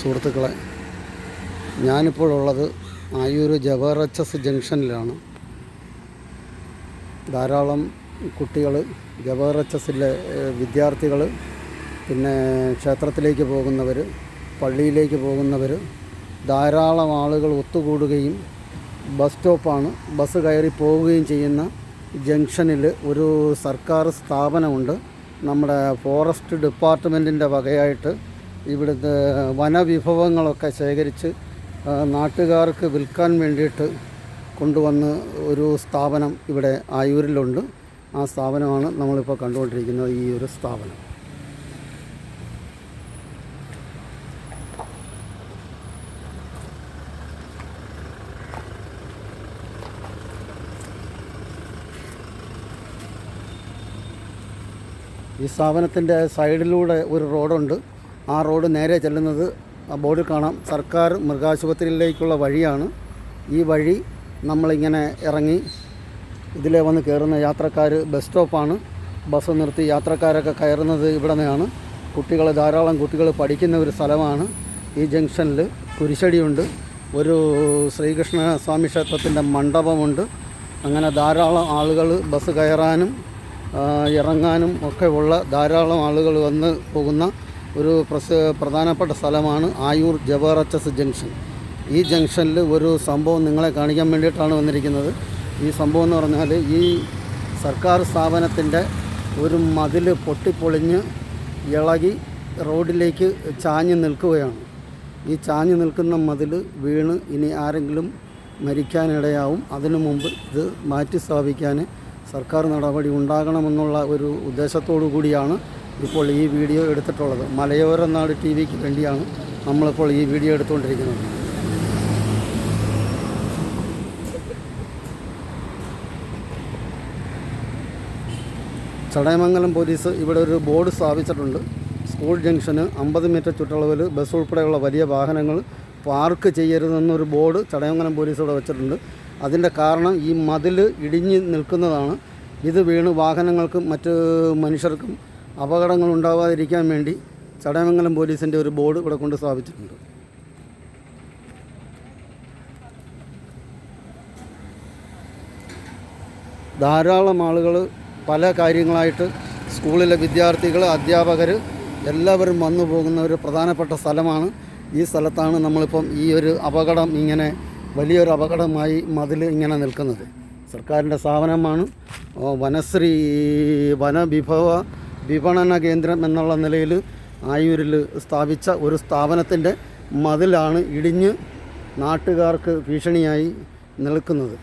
സുഹൃത്തുക്കളെ ഞാനിപ്പോഴുള്ളത് Ayur Jawahar H S ജംഗ്ഷനിലാണ്. ധാരാളം കുട്ടികൾ ജവഹർ എച്ച് വിദ്യാർത്ഥികൾ പിന്നെ ക്ഷേത്രത്തിലേക്ക് പോകുന്നവർ പള്ളിയിലേക്ക് പോകുന്നവർ ധാരാളം ആളുകൾ ഒത്തുകൂടുകയും ബസ് സ്റ്റോപ്പാണ് ബസ് കയറി പോവുകയും ചെയ്യുന്ന ജംഗ്ഷനിൽ ഒരു സർക്കാർ സ്ഥാപനമുണ്ട്. നമ്മുടെ ഫോറസ്റ്റ് ഡിപ്പാർട്ട്മെന്റിന്റെ വകയായിട്ട് ഇവിടുത്തെ വനവിഭവങ്ങളൊക്കെ ശേഖരിച്ച് നാട്ടുകാർക്ക് വിൽക്കാൻ വേണ്ടിയിട്ട് കൊണ്ടുവന്ന് ഒരു സ്ഥാപനം ഇവിടെ ആയൂരിലുണ്ട്. ആ സ്ഥാപനമാണ് നമ്മളിപ്പോൾ കണ്ടുകൊണ്ടിരിക്കുന്നത് ഈ ഒരു സ്ഥാപനം. ഈ സ്ഥാപനത്തിന്റെ സൈഡിലൂടെ ഒരു റോഡുണ്ട്. ആ റോഡ് നേരെ ചെല്ലുന്നത് ബോർഡിൽ കാണാം. സർക്കാർ മൃഗാശുപത്രിയിലേക്കുള്ള വഴിയാണ്. ഈ വഴി നമ്മളിങ്ങനെ ഇറങ്ങി ഇതിലെ വന്ന് കയറുന്ന യാത്രക്കാർ ബസ് സ്റ്റോപ്പാണ്. ബസ് നിർത്തി യാത്രക്കാരൊക്കെ കയറുന്നത് ഇവിടെ നിന്നാണ് കുട്ടികൾ ധാരാളം കുട്ടികൾ പഠിക്കുന്ന ഒരു സ്ഥലമാണ്. ഈ ജംഗ്ഷനിൽ കുരിശടിയുണ്ട്. ഒരു ശ്രീകൃഷ്ണ സ്വാമി ക്ഷേത്രത്തിന്റെ മണ്ഡപമുണ്ട്. അങ്ങനെ ധാരാളം ആളുകൾ ബസ് കയറാനും ഇറങ്ങാനും ഒക്കെ ഉള്ള ധാരാളം ആളുകൾ വന്ന് പോകുന്ന ഒരു പ്രധാനപ്പെട്ട സ്ഥലമാണ് ആയൂർ ജവഹർ ജംഗ്ഷൻ. ഈ ജംഗ്ഷനിൽ ഒരു സംഭവം നിങ്ങളെ കാണിക്കാൻ വേണ്ടിയിട്ടാണ് വന്നിരിക്കുന്നത്. ഈ സംഭവം എന്ന് പറഞ്ഞാൽ ഈ സർക്കാർ സ്ഥാപനത്തിന്റെ ഒരു മതിൽ പൊട്ടിപ്പൊളിഞ്ഞ് ഇളകി റോഡിലേക്ക് ചാഞ്ഞ് നിൽക്കുകയാണ്. ഈ ചാഞ്ഞ് നിൽക്കുന്ന മതിൽ വീണ് ഇനി ആരെങ്കിലും മരിക്കാനിടയാവും. അതിനു മുമ്പ് ഇത് മാറ്റി സ്ഥാപിക്കാൻ സർക്കാർ നടപടി ഉണ്ടാകണമെന്നുള്ള ഒരു ഉദ്ദേശത്തോടു കൂടിയാണ് ഇപ്പോൾ ഈ വീഡിയോ എടുത്തിട്ടുള്ളത് മലയോര നാട് ടി വിക്ക് വേണ്ടിയാണ് നമ്മളിപ്പോൾ ഈ വീഡിയോ എടുത്തുകൊണ്ടിരിക്കുന്നത്. ചടയമംഗലം പോലീസ് ഇവിടെ ഒരു ബോർഡ് സ്ഥാപിച്ചിട്ടുണ്ട്. സ്കൂൾ ജംഗ്ഷന് അമ്പത് മീറ്റർ ചുറ്റളവിൽ ബസ് ഉൾപ്പെടെയുള്ള വലിയ വാഹനങ്ങൾ പാർക്ക് ചെയ്യരുതെന്നൊരു ബോർഡ് ചടയമംഗലം പോലീസ് ഇവിടെ വെച്ചിട്ടുണ്ട്. അതിന്റെ കാരണം ഈ മതിൽ ഇടിഞ്ഞ് നിൽക്കുന്നതാണ്. ഇത് വീണ് വാഹനങ്ങൾക്കും മറ്റ് മനുഷ്യർക്കും അപകടങ്ങൾ ഉണ്ടാവാതിരിക്കാൻ വേണ്ടി ചടയമംഗലം പോലീസിന്റെ ഒരു ബോർഡ് ഇവിടെ കൊണ്ട് സ്ഥാപിച്ചിട്ടുണ്ട്. ധാരാളം ആളുകൾ പല കാര്യങ്ങളായിട്ട് സ്കൂളിലെ വിദ്യാർത്ഥികൾ അധ്യാപകർ എല്ലാവരും വന്നു പോകുന്ന ഒരു പ്രധാനപ്പെട്ട സ്ഥലമാണ്. ഈ സ്ഥലത്താണ് നമ്മളിപ്പം ഈ ഒരു അപകടം ഇങ്ങനെ വലിയൊരു അപകടമായി മതിൽ ഇങ്ങനെ നിൽക്കുന്നത്. സർക്കാരിന്റെ സ്ഥാപനമാണ്. വനശ്രീ വനവിഭവ വിപണന കേന്ദ്രം എന്നുള്ള നിലയിൽ ആയൂരിൽ സ്ഥാപിച്ച ഒരു സ്ഥാപനത്തിന്റെ മതിലാണ് ഇടിഞ്ഞ് നാട്ടുകാർക്ക് ഭീഷണിയായി നിൽക്കുന്നത്.